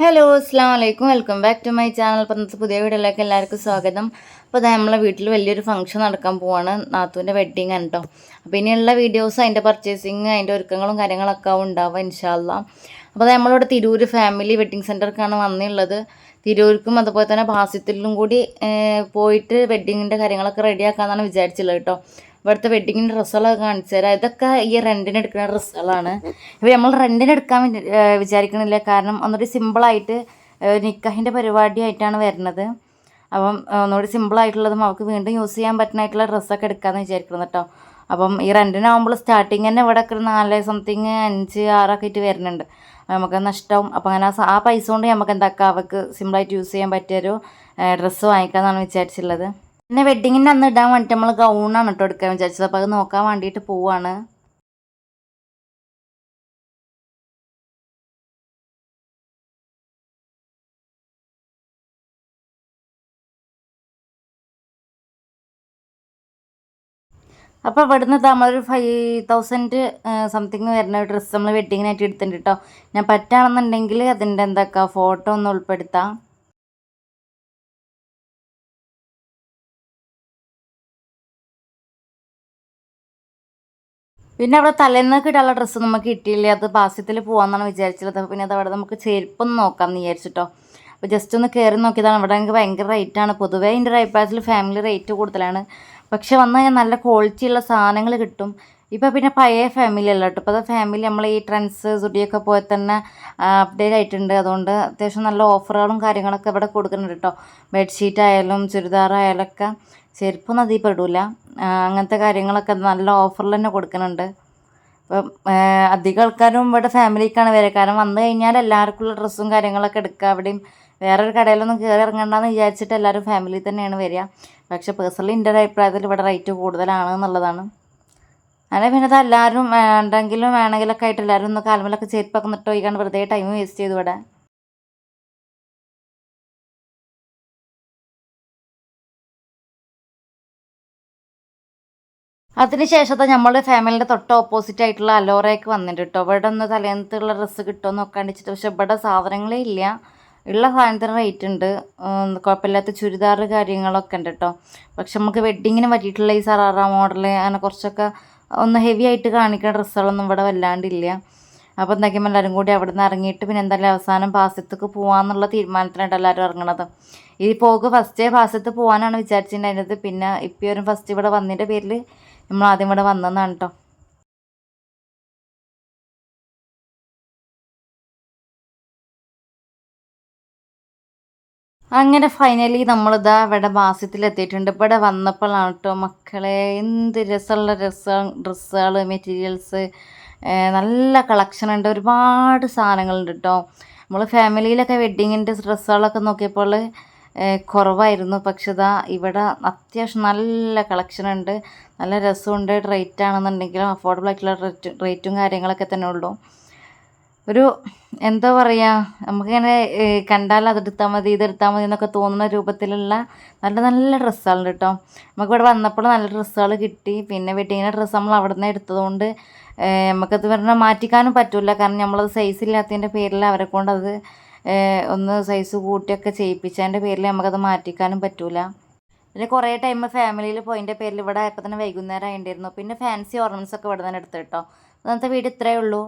Hello അസ്സാം വലൈക്കും welcome back to my channel ഇന്നത്തെ പുതിയ വീഡിയോയിലേക്ക് എല്ലാവർക്കും സ്വാഗതം. അപ്പോൾ നമ്മളെ വീട്ടിൽ വലിയൊരു ഫംഗ്ഷൻ നടക്കാൻ പോവാണ്. നാത്തൂന്റെ വെഡ്ഡിങ് ആണ് കേട്ടോ അപ്പോൾ ഇനിയുള്ള വീഡിയോസ് അതിന്റെ പർച്ചേസിങ് അതിന്റെ ഒരുക്കങ്ങളും കാര്യങ്ങളൊക്കെ ഉണ്ടാവുക ഇൻഷാല്ല അപ്പോൾ അത് നമ്മളിവിടെ തിരൂർ ഫാമിലി വെഡ്ഡിങ് സെന്റർക്കാണ് വന്നിട്ടുള്ളത് തിരൂർക്കും അതുപോലെ തന്നെ ഭാസ്യത്തിലും കൂടി പോയിട്ട് വെഡ്ഡിങ്ങിന്റെ കാര്യങ്ങളൊക്കെ റെഡിയാക്കാമെന്നാണ് വിചാരിച്ചുള്ളത് കേട്ടോ ഇവിടുത്തെ വെഡ്ഡിങ്ങിന്റെ ഡ്രസ്സുകളൊക്കെ കാണിച്ചു തരാം. ഇതൊക്കെ ഈ റെന്റിന് എടുക്കുന്ന ഡ്രസ്സുകളാണ് ഇപ്പോൾ നമ്മൾ റെന്റിന് എടുക്കാൻ വിചാരിക്കണില്ല. കാരണം ഒന്നുകൂടി സിമ്പിളായിട്ട് നിക്കാഹിന്റെ പരിപാടിയായിട്ടാണ് വരുന്നത്. അപ്പം ഒന്നുകൂടി സിമ്പിളായിട്ടുള്ളതും അവർക്ക് വീണ്ടും യൂസ് ചെയ്യാൻ പറ്റുന്നതായിട്ടുള്ള ഡ്രസ്സൊക്കെ എടുക്കാമെന്ന് വിചാരിക്കുന്നത് കേട്ടോ അപ്പം ഈ റെന്റിനാകുമ്പോൾ സ്റ്റാർട്ടിങ് തന്നെ ഇവിടെ ഒക്കെ നാല് സംതിങ് അഞ്ച് ആറൊക്കെ ആയിട്ട് വരുന്നുണ്ട്. നമുക്ക് നഷ്ടമാവും അപ്പോൾ അങ്ങനെ ആ പൈസ കൊണ്ട് നമുക്ക് എന്താക്കാം? അവർക്ക് സിമ്പിളായിട്ട് യൂസ് ചെയ്യാൻ പറ്റിയൊരു ഡ്രസ്സ് വാങ്ങിക്കാമെന്നാണ് വിചാരിച്ചുള്ളത് പിന്നെ വെഡ്ഡിങ്ങിന്റെ അന്ന് ഇടാൻ വേണ്ടിയിട്ട് നമ്മൾ ഗൗണാണ് കേട്ടോ എടുക്കാൻ വിചാരിച്ചത്. അപ്പോൾ അത് നോക്കാൻ വേണ്ടിയിട്ട് പോവാണ്. അപ്പോൾ ഇവിടുന്ന് നമ്മളൊരു ഫൈവ് തൗസൻഡ് സംതിങ് വരുന്ന ഡ്രസ്സ് നമ്മൾ വെഡ്ഡിങ്ങിനായിട്ട് എടുത്തിട്ടുണ്ട് കേട്ടോ ഞാൻ പറ്റുകയാണെന്നുണ്ടെങ്കിൽ അതിന്റെ എന്താക്കാം ഫോട്ടോ ഒന്ന് ഉൾപ്പെടുത്താം. പിന്നെ അവിടെ തലേന്ന് ഇടാനുള്ള ഡ്രസ്സ് നമുക്ക് കിട്ടിയില്ല? അത് പാസ്യത്തിൽ പോകാമെന്നാണ് വിചാരിച്ചത്. പിന്നെ അത് അവിടെ നമുക്ക് ചെരുപ്പൊന്ന് നോക്കാമെന്ന് വിചാരിച്ചിട്ടോ. അപ്പോൾ ജസ്റ്റ് ഒന്ന് കയറി നോക്കിയതാണ്. അവിടെ എനിക്ക് ഭയങ്കര റേറ്റാണ് പൊതുവേ എന്റെ അഭിപ്രായത്തിൽ ഫാമിലി റേറ്റ് കൂടുതലാണ്. പക്ഷെ വന്നാൽ നല്ല ക്വാളിറ്റിയുള്ള സാധനങ്ങൾ കിട്ടും. ഇപ്പോൾ പിന്നെ പഴയ ഫാമിലി അല്ല കേട്ടോ. ഇപ്പോൾ അത് ഫാമിലി നമ്മൾ ഈ ട്രെൻഡ്സ് സുഡിയൊക്കെ പോയി തന്നെ അപ്ഡേറ്റ് ആയിട്ടുണ്ട്. അതുകൊണ്ട് അത്യാവശ്യം നല്ല ഓഫറുകളും കാര്യങ്ങളൊക്കെ ഇവിടെ കൊടുക്കുന്നുണ്ട് കേട്ടോ. ബെഡ്ഷീറ്റ് ആയാലും ചുരിദാറായാലും ഒക്കെ ചെരുപ്പൊന്നും അതിൽ പെടില്ല അങ്ങനത്തെ കാര്യങ്ങളൊക്കെ നല്ല ഓഫറിൽ തന്നെ കൊടുക്കുന്നുണ്ട്. ഇപ്പം അധികം ആൾക്കാരും ഇവിടെ ഫാമിലിക്കാണ് വരിക. കാരണം വന്നു കഴിഞ്ഞാൽ എല്ലാവർക്കുള്ള ഡ്രസ്സും കാര്യങ്ങളൊക്കെ എടുക്കുക. അവിടെയും വേറൊരു കടയിലൊന്നും കയറി ഇറങ്ങണ്ടെന്ന് വിചാരിച്ചിട്ട് എല്ലാവരും ഫാമിലി തന്നെയാണ് വരിക. പക്ഷേ പേഴ്സണലി എന്റെ ഒരു അഭിപ്രായത്തിൽ ഇവിടെ റേറ്റ് കൂടുതലാണ് എന്നുള്ളതാണ്. അങ്ങനെ പിന്നെ അത് എല്ലാവരും വേണ്ടെങ്കിലും വേണമെങ്കിലൊക്കെ ആയിട്ട് എല്ലാവരും ഒന്ന് കാൽമലൊക്കെ ചെരുപ്പൊക്കെ നിട്ട് പോയിക്കാണ്ട് വെറുതെ ടൈം വേസ്റ്റ് ചെയ്തു ഇവിടെ. അതിനുശേഷത്തെ നമ്മൾ ഫാമിലിന്റെ തൊട്ട് ഓപ്പോസിറ്റ് ആയിട്ടുള്ള അലോറയ്ക്ക് വന്നിട്ട് കേട്ടോ ഇവിടെ ഒന്ന് തലേന്നത്തുള്ള ഡ്രസ്സ് കിട്ടുമോ നോക്കാൻ വെച്ചിട്ട് പക്ഷെ ഇവിടെ സാധനങ്ങളേ ഇല്ല. ഉള്ള സാധനത്തിന് റേറ്റ് ഉണ്ട്. കുഴപ്പമില്ലാത്ത ചുരിദാർ കാര്യങ്ങളൊക്കെ ഉണ്ട് കേട്ടോ പക്ഷെ നമുക്ക് വെഡ്ഡിങ്ങിന് പറ്റിയിട്ടുള്ള ഈ സറാറ മോഡൽ അങ്ങനെ കുറച്ചൊക്കെ ഒന്ന് ഹെവി ആയിട്ട് കാണിക്കുന്ന ഡ്രസ്സുകളൊന്നും ഇവിടെ വല്ലാണ്ടില്ല. അപ്പോൾ എന്താക്കിയും എല്ലാവരും കൂടി അവിടെ നിന്ന് ഇറങ്ങിയിട്ട് പിന്നെ എന്തായാലും അവസാനം പാസ്യത്തേക്ക് പോകാമെന്നുള്ള തീരുമാനത്തിനായിട്ട് എല്ലാവരും ഇറങ്ങണത്. ഈ പോക്ക് ഫസ്റ്റേ പാസ്യത്ത് പോകാനാണ് വിചാരിച്ചിട്ടുണ്ടായിരുന്നത്. പിന്നെ ഇപ്പം ഫസ്റ്റ് ഇവിടെ വന്നതിന്റെ പേരിൽ നമ്മൾ ആദ്യം ഇവിടെ വന്നതാണ് കേട്ടോ അങ്ങനെ ഫൈനലി നമ്മളിതാ ഇവിടെ മാസത്തിലെത്തിയിട്ടുണ്ട് ഇവിടെ വന്നപ്പോഴാണ് കേട്ടോ മക്കളെ എന്ത് രസമുള്ള രസ ഡ്രസ്സുകൾ മെറ്റീരിയൽസ് നല്ല കളക്ഷൻ ഉണ്ട്. ഒരുപാട് സാധനങ്ങളുണ്ട് കേട്ടോ നമ്മൾ ഫാമിലിയിലൊക്കെ വെഡ്ഡിങ്ങിന്റെ ഡ്രസ്സുകളൊക്കെ നോക്കിയപ്പോൾ കുറവായിരുന്നു. പക്ഷെ ഇതാ ഇവിടെ അത്യാവശ്യം നല്ല കളക്ഷൻ ഉണ്ട്. നല്ല രസമുണ്ട്. റേറ്റ് ആണെന്നുണ്ടെങ്കിലും അഫോർഡബിൾ ആയിട്ടുള്ള റേറ്റ് റേറ്റും കാര്യങ്ങളൊക്കെ തന്നെ ഉള്ളൂ. ഒരു എന്താ പറയുക നമുക്കിങ്ങനെ കണ്ടാൽ അതെടുത്താൽ മതി ഇതെടുത്താൽ മതി എന്നൊക്കെ തോന്നുന്ന രൂപത്തിലുള്ള നല്ല നല്ല ഡ്രസ്സുകളുണ്ട് കേട്ടോ നമുക്കിവിടെ വന്നപ്പോൾ നല്ല ഡ്രസ്സുകൾ കിട്ടി. പിന്നെ വെഡിങ്ങിന്റെ ഡ്രസ്സ് നമ്മൾ അവിടെ നിന്ന് എടുത്തതുകൊണ്ട് നമുക്കത് പറഞ്ഞാൽ മാറ്റിക്കാനും പറ്റില്ല കാരണം നമ്മളത് സൈസ് ഇല്ലാത്തതിന്റെ പേരിൽ അവരെ കൊണ്ട് അത് ഒന്ന് സൈസ് കൂട്ടിയൊക്കെ ചെയ്യിപ്പിച്ചതിന്റെ പേരിൽ നമുക്കത് മാറ്റിക്കാനും പറ്റില്ല പിന്നെ കുറേ ടൈം ഫാമിലിയിൽ പോയതിന്റെ പേരിൽ ഇവിടെ ആയപ്പോൾ തന്നെ വൈകുന്നേരം ആയിട്ടുണ്ടായിരുന്നു പിന്നെ ഫാൻസി ഓർണമെന്റ്സ് ഒക്കെ ഇവിടെ തന്നെ എടുത്തു കേട്ടോ അന്നത്തെ വീട് ഇത്രയേ ഉള്ളൂ.